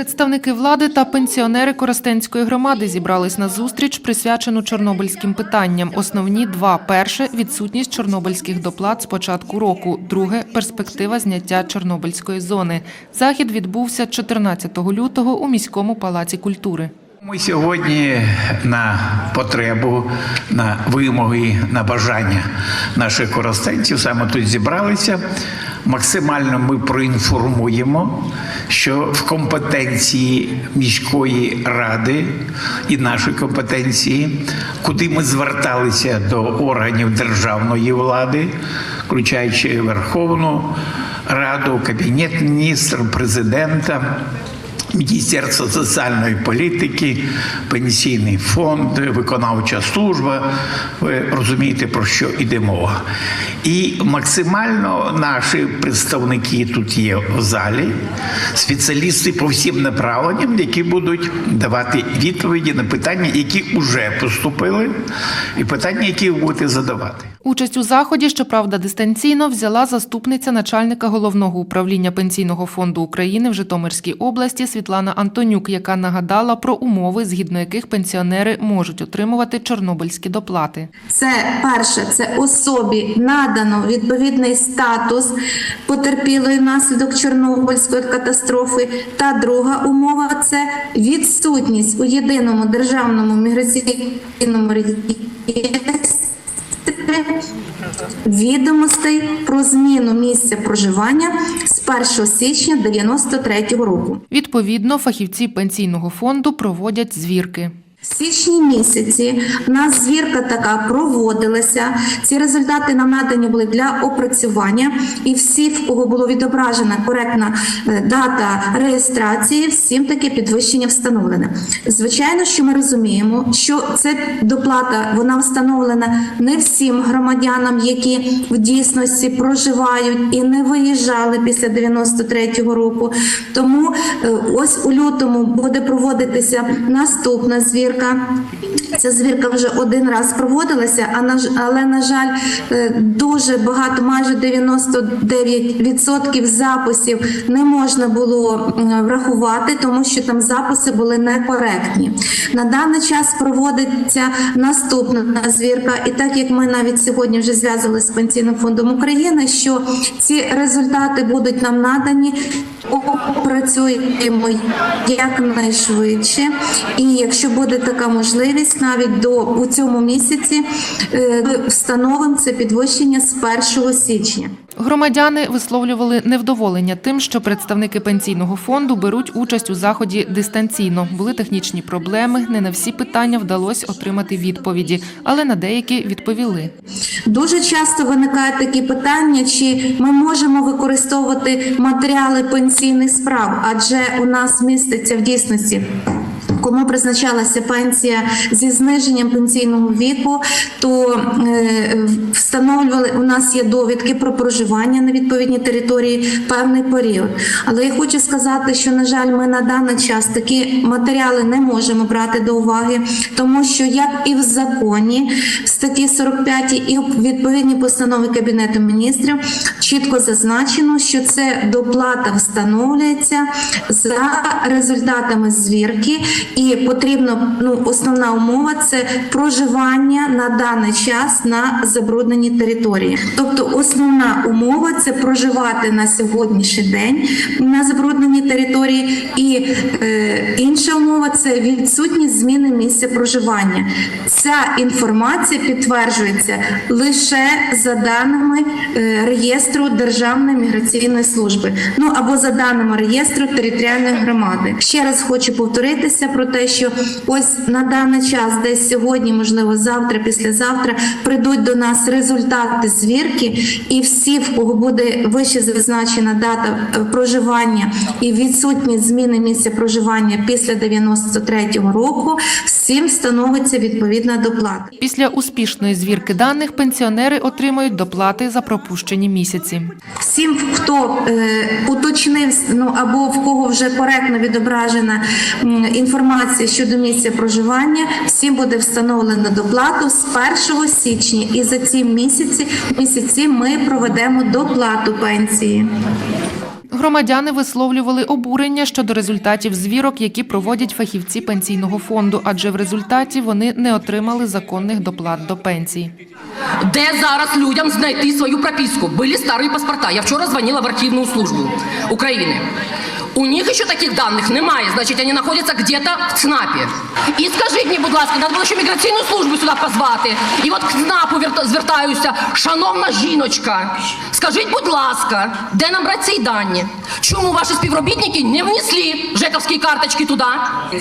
Представники влади та пенсіонери Коростенської громади зібрались на зустріч, присвячену чорнобильським питанням. Основні два: перше відсутність чорнобильських доплат з початку року. Друге перспектива зняття Чорнобильської зони. Захід відбувся 14 лютого у міському палаці культури. Ми сьогодні на потребу, на вимоги, на бажання наших коростенців саме тут зібралися. Максимально ми проінформуємо, що в компетенції міської ради і нашої компетенції, куди ми зверталися до органів державної влади, включаючи Верховну Раду, Кабінет міністрів, президента. Міністерство соціальної політики, пенсійний фонд, виконавча служба. Ви розумієте, про що йде мова. І максимально наші представники тут є в залі, спеціалісти по всім направленням, які будуть давати відповіді на питання, які вже поступили, і питання, які ви будете задавати. Участь у заході, щоправда, дистанційно взяла заступниця начальника головного управління пенсійного фонду України в Житомирській області Світлана Антонюк, яка нагадала про умови, згідно яких пенсіонери можуть отримувати чорнобильські доплати. Це перше, це особі надано відповідний статус потерпілої внаслідок Чорнобильської катастрофи. Та друга умова це відсутність у єдиному державному міграційному реєстрі відомостей про зміну місця проживання з 1 січня 93 року. Відповідно, фахівці пенсійного фонду проводять звірки. В січні місяці в нас звірка така проводилася. Ці результати нам надані були для опрацювання, і всі, в кого було відображена коректна е, дата реєстрації, всім таке підвищення встановлене. Звичайно, що ми розуміємо, що це доплата вона встановлена не всім громадянам, які в дійсності проживають і не виїжджали після 93-го року. Тому е, ось у лютому буде проводитися наступна звірка. Ця звірка вже один раз проводилася, але на жаль, е, дуже багато, майже 99% записів не можна було врахувати, тому що там записи були некоректні. На даний час проводиться наступна звірка, і так як ми навіть сьогодні вже зв'язали з пенсійним фондом України, що ці результати будуть нам надані. Опрацюємо якнайшвидше, і якщо буде така можливість, навіть до у цьому місяці е, встановимо це підвищення з 1 січня. Громадяни висловлювали невдоволення тим, що представники пенсійного фонду беруть участь у заході дистанційно. Були технічні проблеми. Не на всі питання вдалося отримати відповіді, але на деякі відповіли. Дуже часто виникають такі питання, чи ми можемо використовувати матеріали пенсійних справ, адже у нас міститься в дійсності. Кому призначалася пенсія зі зниженням пенсійного віку, то е, встановлювали у нас є довідки про проживання на відповідній території певний період. Але я хочу сказати, що на жаль, ми на даний час такі матеріали не можемо брати до уваги, тому що як і в законі в статті 45 і в відповідній постанові Кабінету міністрів чітко зазначено, що це доплата встановлюється за результатами звірки, і потрібно ну основна умова це проживання на даний час на забрудненій території. Тобто, основна умова це проживати на сьогоднішній день на забрудненій території, і е, інша умова це відсутність зміни місця проживання. Ця інформація підтверджується лише за даними е, реєстру Державної міграційної служби, ну або за даними реєстру територіальної громади. Ще раз хочу повторитися про те, що ось на даний час, десь сьогодні, можливо, завтра, післязавтра, прийдуть до нас результати звірки, і всі, в кого буде вище зазначена дата е, проживання і відсутність зміни місця проживання після 93-го року, всім встановиться відповідна доплата. Після успішної звірки даних пенсіонери отримають доплати за пропущені місяці. Всім, хто е, уточнив ну або в кого вже коректно відображена м, інформація щодо місця проживання, всім буде встановлено доплату з 1 січня. І за ці місяці місяці ми проведемо доплату пенсії. Громадяни висловлювали обурення щодо результатів звірок, які проводять фахівці пенсійного фонду, адже в результаті вони не отримали законних доплат до пенсій. Де зараз людям знайти свою прописку? Были старые паспорта. Я вчора звонила в архивную службу України. У них еще таких даних немає, значить, вони знаходяться где-то в ЦНАПі. І скажіть мені, будь ласка, треба було ще міграційну службу сюди позвати. І от к ЦНАПу звертаюся, шановна жіночка, скажіть, будь ласка, де нам брати ці дані? Чому ваші співробітники не внесли жековські карточки туди?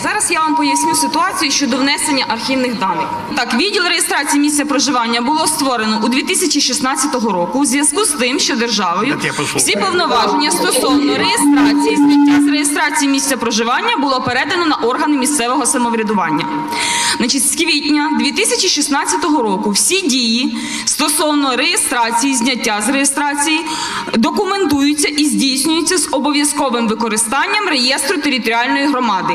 Зараз я вам поясню ситуацію щодо внесення архівних даних. Так, відділ реєстрації місця проживання було створено у 2016 року у зв'язку з тим, що державою всі повноваження стосовно реєстрації, зняття з реєстрації місця проживання було передано на органи місцевого самоврядування. Значить, з квітня 2016 року всі дії стосовно реєстрації, зняття з реєстрації документуються і здійснюються з обов'язковим використанням реєстру територіальної громади.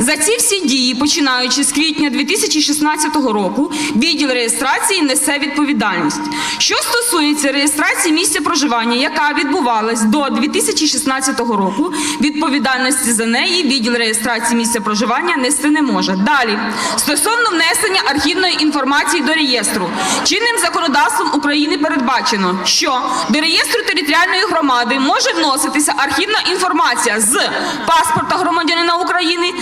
За ці всі дії, починаючи з квітня 2016 року, відділ реєстрації несе відповідальність. Що стосується реєстрації місця проживання, яка відбувалась до 2016 року, відповідальності за неї відділ реєстрації місця проживання нести не може. Далі стосовно внесення архівної інформації до реєстру, чинним законодавством України передбачено, що до реєстру територіальної громади може вноситися архівна інформація з паспорта громадянина України,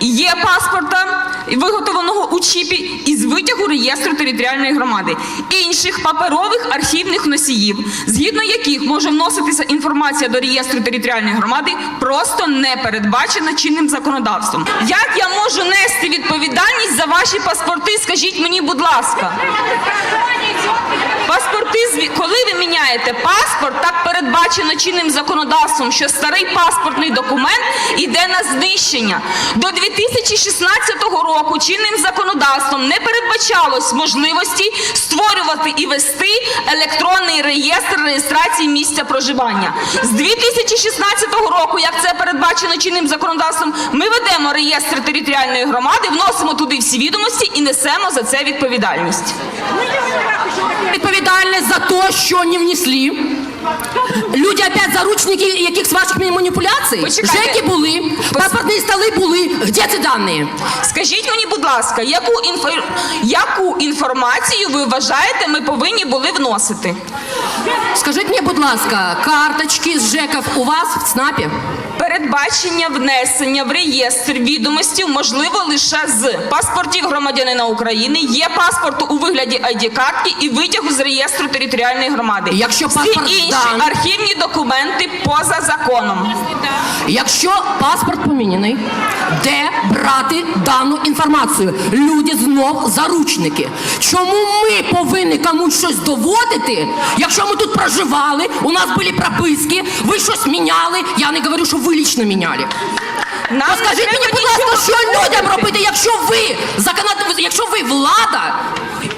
є паспорта виготовленого у чіпі і з витягу реєстру територіальної громади, інших паперових архівних носіїв, згідно яких може вноситися інформація до реєстру територіальної громади, просто не передбачена чинним законодавством. Як я можу нести відповідальність за ваші паспорти? Скажіть мені, будь ласка. Паспорти, коли ви міняєте паспорт, так передбачено чинним законодавством, що старий паспортний документ іде на знищення. До 2016 року чинним законодавством не передбачалось можливості створювати і вести електронний реєстр реєстрації місця проживання. З 2016 року, як це передбачено чинним законодавством, ми ведемо реєстр територіальної громади, вносимо туди всі відомості і несемо за це відповідальність. Відповідальність за те, що не внесли. Люди опять заручники якихось ваших маніпуляцій? Почекайте. Жеки були, паспортні столи були. Де ці дані? Скажіть мені, будь ласка, яку, інфо... яку інформацію ви вважаєте, ми повинні були вносити? Скажіть мені, будь ласка, карточки з ЖЕКів у вас в ЦНАПі? Передбачення внесення в реєстр відомостей можливо лише з паспортів громадянина України, є паспорту у вигляді ID-картки і витягу з реєстру територіальної громади. Якщо Всі інші здан- архівні документи поза законом. Якщо паспорт поміняний, де брати дану інформацію? Люди знов заручники. Чому ми повинні комусь щось доводити, якщо ми тут проживали, у нас були прописки, ви щось міняли, я не говорю, що ви лічно міняли. Нам скажіть мені, будь ласка, що людям робити, якщо ви законодав... якщо ви влада,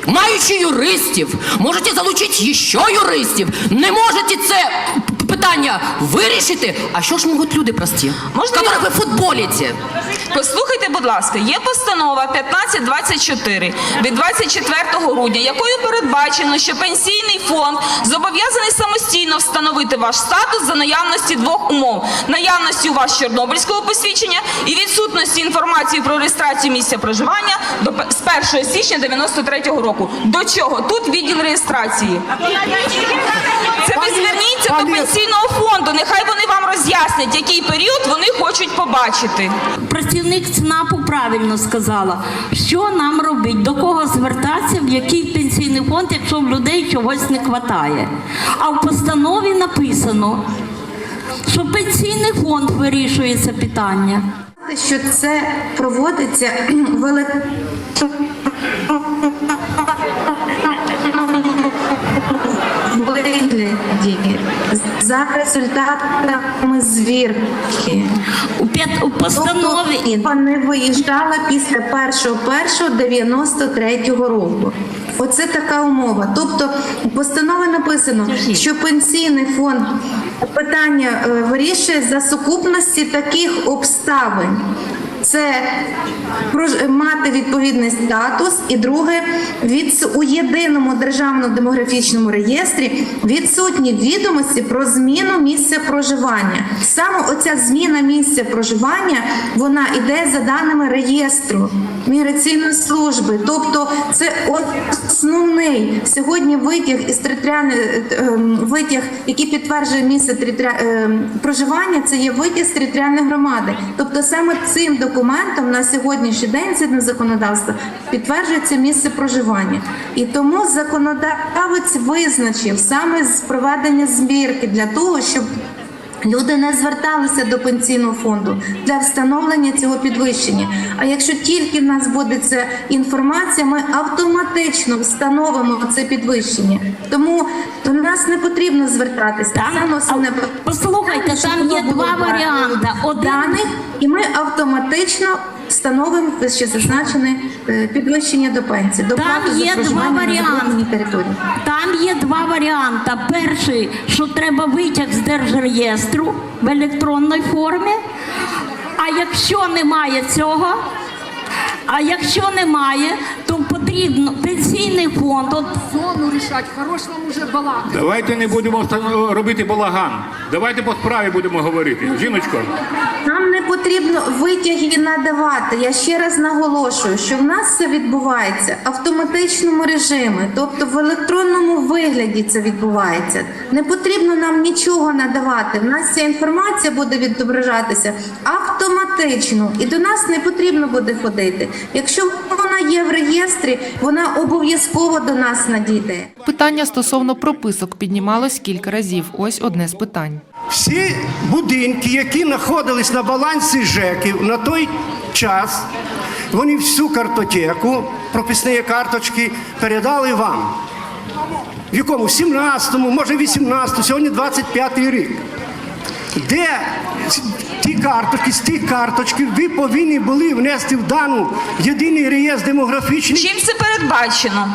маючи юристів, можете залучити ще юристів, не можете це питання вирішити. А що ж можуть люди прості, Можна я- ви футболіте? Послухайте, будь ласка, є постанова 1524 від 24 грудня, якою передбачено, що пенсійний фонд зобов'язаний самостійно встановити ваш статус за наявності двох умов: наявності у вас чорнобильського посвідчення і відсутності інформації про реєстрацію місця проживання до пе- з 1 січня 93 року. До чого? Тут відділ реєстрації. Це ви зверніться до пенсійного фонду. Нехай вони вам роз'яснять, який період вони хочуть побачити. Працівник ЦНАПу правильно сказала, що нам робити, до кого звертатися, в який пенсійний фонд, якщо в людей чогось не вистачає. А в постанові написано, що пенсійний фонд вирішує це питання. що це проводиться в еле- вигляді за результатами звірки. У, п'ят- у постанові Тобто вони виїжджали після 1.1.93 року. Оце така умова. Тобто у постанові написано, що пенсійний фонд питання е, вирішує за сукупності таких обставин. Це мати відповідний статус, і друге від у єдиному державному демографічному реєстрі відсутні відомості про зміну місця проживання. Саме оця зміна місця проживання вона йде за даними реєстру міграційної служби. Тобто, це основний сьогодні витяг із територіальної е, ем, витяг, який підтверджує місце територіа- ем, проживання. Це є витяг з територіальної громади. Тобто, саме цим документом на сьогоднішній день згідно законодавства підтверджується місце проживання. І тому законодавець визначив саме з проведення збірки для того, щоб Люди не зверталися до пенсійного фонду для встановлення цього підвищення. А якщо тільки в нас буде ця інформація, ми автоматично встановимо це підвищення. Тому до нас не потрібно звертатися. Там, Саме а, послухайте, там є два варіанти. Один- даних, і ми автоматично встановимо ще зазначене е, підвищення до пенсії. До Там є два варіанти. території. Там є два варіанти. Перший, що треба витяг з держреєстру в електронній формі. А якщо немає цього, а якщо немає, то потрібно пенсійний фонд. От зону рішать, хорош вам уже балакати. Давайте не будемо робити балаган. Давайте по справі будемо говорити. Жіночко, Нам не потрібно витяги надавати. Я ще раз наголошую, що в нас це відбувається в автоматичному режимі, тобто в електронному вигляді це відбувається. Не потрібно нам нічого надавати. В нас ця інформація буде відображатися автоматично, і до нас не потрібно буде ходити. Якщо вона є в реєстрі, вона обов'язково до нас надійде. Питання стосовно прописок піднімалось кілька разів. Ось одне з питань. Всі будинки, які знаходились на балансі ЖЕКів на той час, вони всю картотеку, прописні карточки передали вам. В якому? 17-му, може 18-му, сьогодні 25-й рік. Де ті карточки, з тих карточки ви повинні були внести в дану єдиний реєстр демографічний. Чим це передбачено?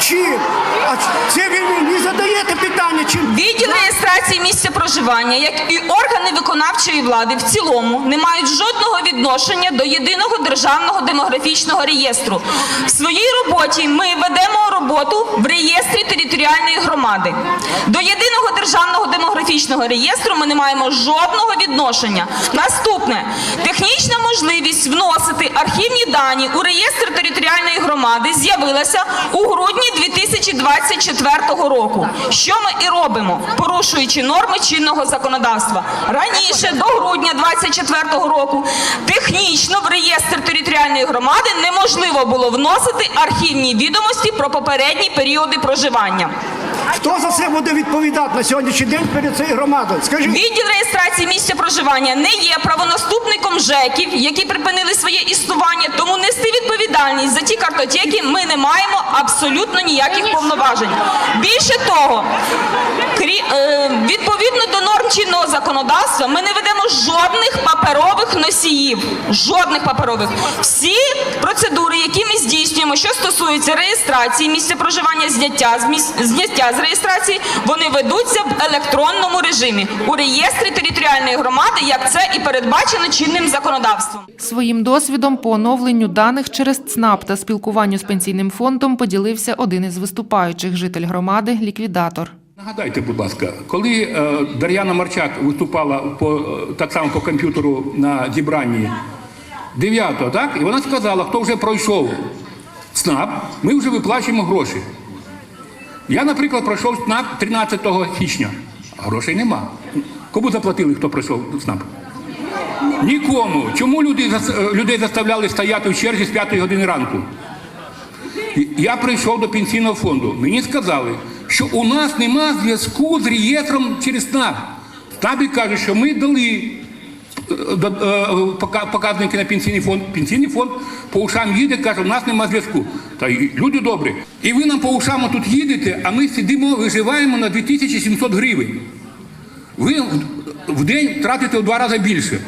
Чим? А це ви мені задаєте питання, чим? Відділ реєстрації місця проживання, як і органи виконавчої влади в цілому не мають жодного відношення до єдиного державного демографічного реєстру. В своїй роботі ми ведемо роботу в реєстрі територіальної громади. До єдиного державного демографічного реєстру ми не маємо жодного відношення. Наступне технічна можливість вносити архівні дані у реєстр територіальної громади з'явилася у грудні 2024 року. Що ми і робимо, порушуючи норми чинного законодавства. Раніше, до грудня 2024 року, технічно в реєстр територіальної громади неможливо було вносити архівні відомості про попередні періоди проживання. Хто за це буде відповідати на сьогоднішній день перед цією громадою? Скажіть. Відділ реєстрації місця проживання не є правонаступником ЖЕКів, які припинили своє існування, тому нести відповідальність за ті картотеки ми не маємо абсолютно ніяких повноважень. Більше того, крі- е, відповідно до норм чинного законодавства, ми не ведемо жодних носіїв. Жодних паперових. Всі процедури, які ми здійснюємо, що стосуються реєстрації місця проживання, зняття з місць зняття з реєстрації, вони ведуться в електронному режимі у реєстрі територіальної громади, як це і передбачено чинним законодавством. Своїм досвідом по оновленню даних через ЦНАП та спілкуванню з пенсійним фондом поділився один із виступаючих житель громади ліквідатор. Нагадайте, будь ласка, коли е, Дар'яна Марчак виступала по, е, так само по комп'ютеру на зібранні 9-го, так? І вона сказала, хто вже пройшов СНАП, ми вже виплачуємо гроші. Я, наприклад, пройшов СНАП 13 січня, а грошей нема. Кому заплатили, хто пройшов СНАП? Нікому. Чому люди, е, людей заставляли стояти в черзі з 5 години ранку? Я прийшов до пенсійного фонду. Мені сказали, що у нас нема зв'язку з реєстром через СНАП. СНАПі каже, що ми дали е, е, пока- показники на пенсійний фонд. Пенсійний фонд по ушам їде, каже, у нас нема зв'язку. Та люди добрі. І ви нам по ушам тут їдете, а ми сидимо, виживаємо на 2700 гривень. Ви в день тратите в два рази більше.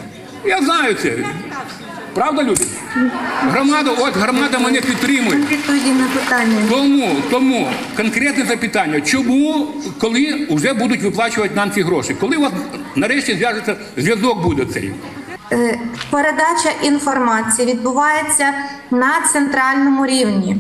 Я знаю це. Правда, люди? Громада, от громада мене підтримує. Відповіді на питання. Тому, тому конкретне запитання, чому, коли вже будуть виплачувати нам ці гроші? Коли у вас нарешті зв'яжеться зв'язок буде цей? Е, Передача інформації відбувається на центральному рівні.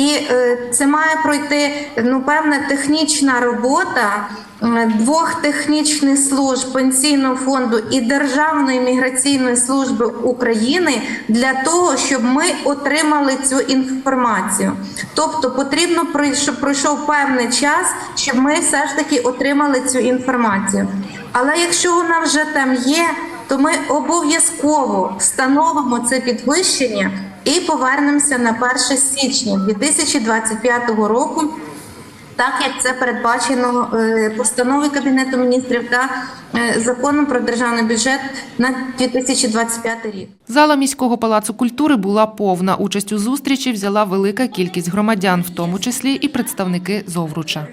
І е, це має пройти ну, певна технічна робота е, двох технічних служб пенсійного фонду і Державної міграційної служби України для того, щоб ми отримали цю інформацію. Тобто потрібно щоб пройшов певний час, щоб ми все ж таки отримали цю інформацію. Але якщо вона вже там є, то ми обов'язково встановимо це підвищення і повернемося на 1 січня 2025 року, так як це передбачено е, постановою Кабінету міністрів та е, законом про державний бюджет на 2025 рік. Зала міського палацу культури була повна. Участь у зустрічі взяла велика кількість громадян, в тому числі і представники Зовруча.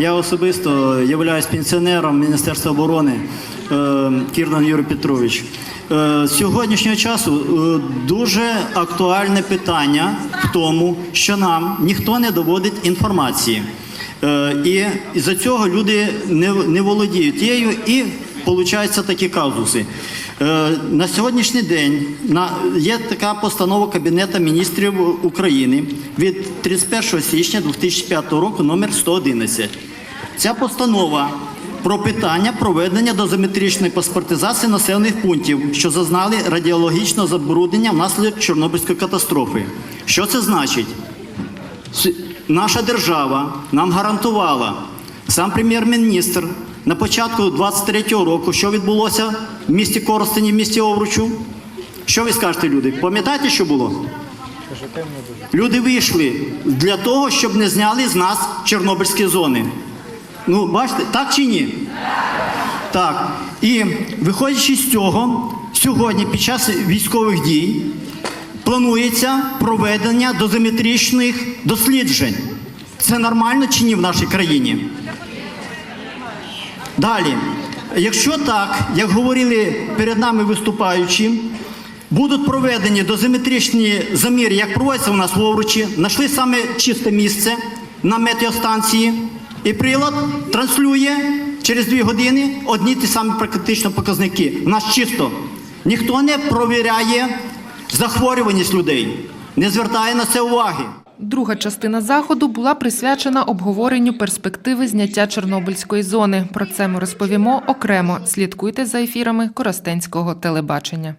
Я особисто являюсь пенсіонером Міністерства оборони е, Кірдан Юрій Петрович. Е, З сьогоднішнього часу е, дуже актуальне питання в тому, що нам ніхто не доводить інформації. І за цього люди не, володіють її і получаються такі казуси. Е, На сьогоднішній день є така постанова Кабінету міністрів України від 31 січня 2005 року номер 111. Ця постанова про питання проведення дозиметричної паспортизації населених пунктів, що зазнали радіологічного забруднення внаслідок Чорнобильської катастрофи. Що це значить? Наша держава нам гарантувала, сам прем'єр-міністр на початку 23-го року, що відбулося в місті Коростені, в місті Овручу. Що ви скажете, люди? Пам'ятаєте, що було? Люди вийшли для того, щоб не зняли з нас Чорнобильські зони. Ну, бачите, так чи ні? Так. І виходячи з цього, сьогодні під час військових дій планується проведення дозиметричних досліджень. Це нормально чи ні в нашій країні? Далі, якщо так, як говорили перед нами виступаючі, будуть проведені дозиметричні заміри, як проводяться у нас в Овручі, знайшли саме чисте місце на метеостанції, і прилад транслює через дві години одні ті самі практично показники. У нас чисто. Ніхто не провіряє захворюваність людей, не звертає на це уваги. Друга частина заходу була присвячена обговоренню перспективи зняття Чорнобильської зони. Про це ми розповімо окремо. Слідкуйте за ефірами Коростенського телебачення.